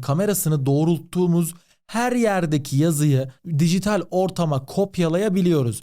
kamerasını doğrulttuğumuz her yerdeki yazıyı dijital ortama kopyalayabiliyoruz.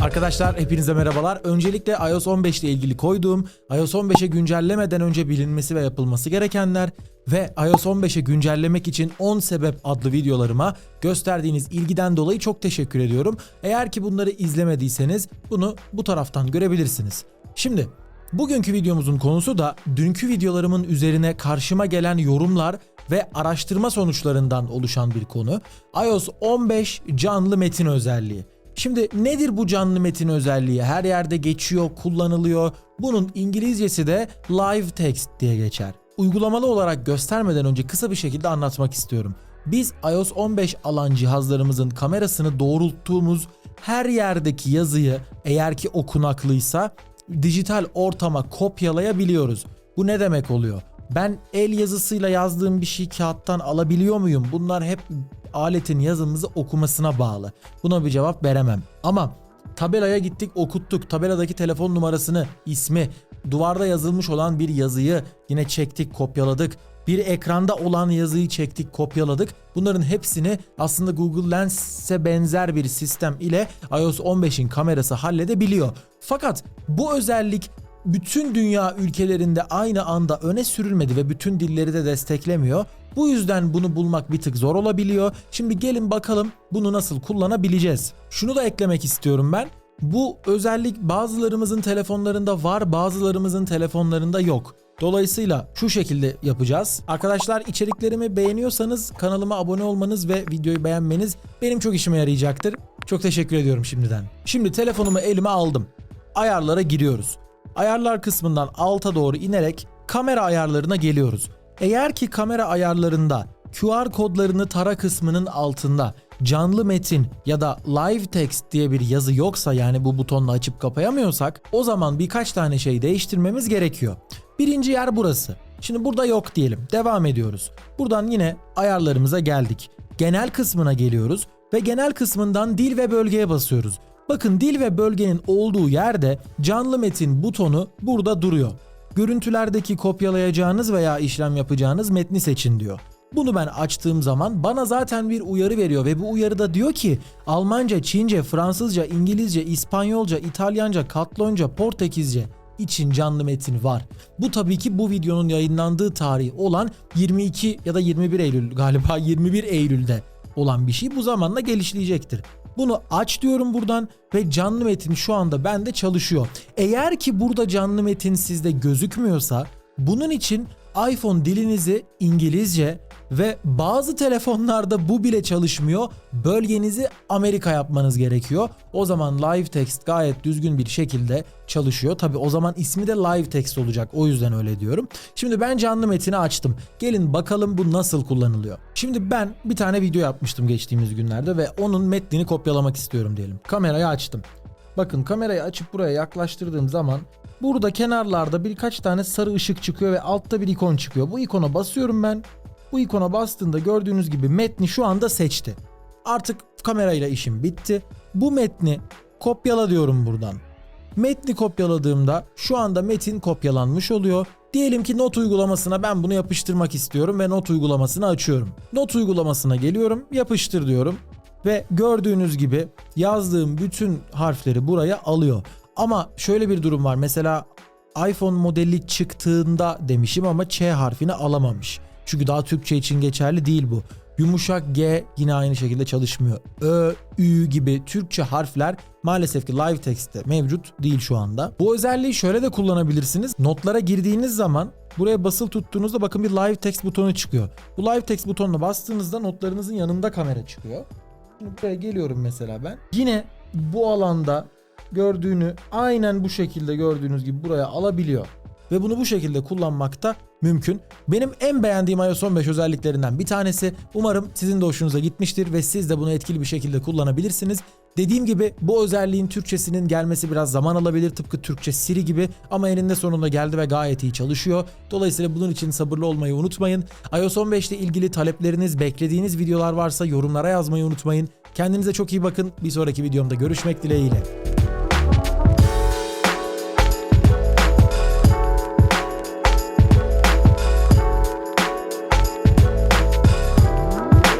Arkadaşlar hepinize merhabalar. Öncelikle iOS 15 ile ilgili koyduğum iOS 15'e güncellemeden önce bilinmesi ve yapılması gerekenler ve iOS 15'e güncellemek için 10 sebep adlı videolarıma gösterdiğiniz ilgiden dolayı çok teşekkür ediyorum. Eğer ki bunları izlemediyseniz bunu bu taraftan görebilirsiniz. Şimdi bugünkü videomuzun konusu da dünkü videolarımın üzerine karşıma gelen yorumlar ve araştırma sonuçlarından oluşan bir konu. iOS 15 canlı metin özelliği. Şimdi nedir bu canlı metin özelliği? Her yerde geçiyor, kullanılıyor. Bunun İngilizcesi de live text diye geçer. Uygulamalı olarak göstermeden önce kısa bir şekilde anlatmak istiyorum. Biz iOS 15 alan cihazlarımızın kamerasını doğrulttuğumuz her yerdeki yazıyı eğer ki okunaklıysa dijital ortama kopyalayabiliyoruz. Bu ne demek oluyor? Ben el yazısıyla yazdığım bir şey kağıttan alabiliyor muyum? Bunlar hep aletin yazımızı okumasına bağlı. Buna bir cevap veremem. Ama tabelaya gittik okuttuk. Tabeladaki telefon numarasını, ismi, duvarda yazılmış olan bir yazıyı yine çektik, kopyaladık. Bir ekranda olan yazıyı çektik, kopyaladık. Bunların hepsini aslında Google Lens'e benzer bir sistem ile iOS 15'in kamerası halledebiliyor. Fakat bu özellik bütün dünya ülkelerinde aynı anda öne sürülmedi ve bütün dilleri de desteklemiyor. Bu yüzden bunu bulmak bir tık zor olabiliyor. Şimdi gelin bakalım bunu nasıl kullanabileceğiz. Şunu da eklemek istiyorum ben. Bu özellik bazılarımızın telefonlarında var, bazılarımızın telefonlarında yok. Dolayısıyla şu şekilde yapacağız. Arkadaşlar içeriklerimi beğeniyorsanız kanalıma abone olmanız ve videoyu beğenmeniz benim çok işime yarayacaktır. Çok teşekkür ediyorum şimdiden. Şimdi telefonumu elime aldım. Ayarlara giriyoruz. Ayarlar kısmından alta doğru inerek kamera ayarlarına geliyoruz. Eğer ki kamera ayarlarında QR kodlarını tara kısmının altında canlı metin ya da live text diye bir yazı yoksa yani bu butonla açıp kapayamıyorsak o zaman birkaç tane şey değiştirmemiz gerekiyor. Birinci yer burası. Şimdi burada yok diyelim. Devam ediyoruz. Buradan yine ayarlarımıza geldik. Genel kısmına geliyoruz ve genel kısmından dil ve bölgeye basıyoruz. Bakın dil ve bölgenin olduğu yerde canlı metin butonu burada duruyor. Görüntülerdeki kopyalayacağınız veya işlem yapacağınız metni seçin diyor. Bunu ben açtığım zaman bana zaten bir uyarı veriyor ve bu uyarıda diyor ki Almanca, Çince, Fransızca, İngilizce, İspanyolca, İtalyanca, Katlonca, Portekizce için canlı metin var. Bu tabii ki bu videonun yayınlandığı tarih olan 22 ya da 21 Eylül galiba 21 Eylül'de olan bir şey bu zamanla gelişleyecektir. Bunu aç diyorum buradan ve canlı metin şu anda bende çalışıyor. Eğer ki burada canlı metin sizde gözükmüyorsa bunun için iPhone dilinizi İngilizce ve bazı telefonlarda bu bile çalışmıyor. Bölgenizi Amerika yapmanız gerekiyor. O zaman live text gayet düzgün bir şekilde çalışıyor. Tabi o zaman ismi de live text olacak. O yüzden öyle diyorum. Şimdi ben canlı metini açtım. Gelin bakalım bu nasıl kullanılıyor. Şimdi ben bir tane video yapmıştım geçtiğimiz günlerde ve onun metnini kopyalamak istiyorum diyelim. Kamerayı açtım. Bakın kamerayı açıp buraya yaklaştırdığım zaman burada kenarlarda birkaç tane sarı ışık çıkıyor ve altta bir ikon çıkıyor. Bu ikona basıyorum ben. Bu ikona bastığında gördüğünüz gibi metni şu anda seçti. Artık kamerayla işim bitti. Bu metni kopyala diyorum buradan. Metni kopyaladığımda şu anda metin kopyalanmış oluyor. Diyelim ki not uygulamasına ben bunu yapıştırmak istiyorum ve not uygulamasını açıyorum. Not uygulamasına geliyorum, yapıştır diyorum ve gördüğünüz gibi yazdığım bütün harfleri buraya alıyor. Ama şöyle bir durum var. Mesela iPhone modeli çıktığında demişim ama Ç harfini alamamış. Çünkü daha Türkçe için geçerli değil bu. Yumuşak G yine aynı şekilde çalışmıyor. Ö, Ü gibi Türkçe harfler maalesef ki live text'te mevcut değil şu anda. Bu özelliği şöyle de kullanabilirsiniz. Notlara girdiğiniz zaman buraya basılı tuttuğunuzda bakın bir live text butonu çıkıyor. Bu live text butonuna bastığınızda notlarınızın yanında kamera çıkıyor. Şimdi buraya geliyorum mesela ben. Yine bu alanda gördüğünü aynen bu şekilde gördüğünüz gibi buraya alabiliyor. Ve bunu bu şekilde kullanmakta mümkün. Benim en beğendiğim iOS 15 özelliklerinden bir tanesi. Umarım sizin de hoşunuza gitmiştir ve siz de bunu etkili bir şekilde kullanabilirsiniz. Dediğim gibi bu özelliğin Türkçesinin gelmesi biraz zaman alabilir tıpkı Türkçe Siri gibi ama eninde sonunda geldi ve gayet iyi çalışıyor. Dolayısıyla bunun için sabırlı olmayı unutmayın. iOS 15 ile ilgili talepleriniz, beklediğiniz videolar varsa yorumlara yazmayı unutmayın. Kendinize çok iyi bakın. Bir sonraki videomda görüşmek dileğiyle.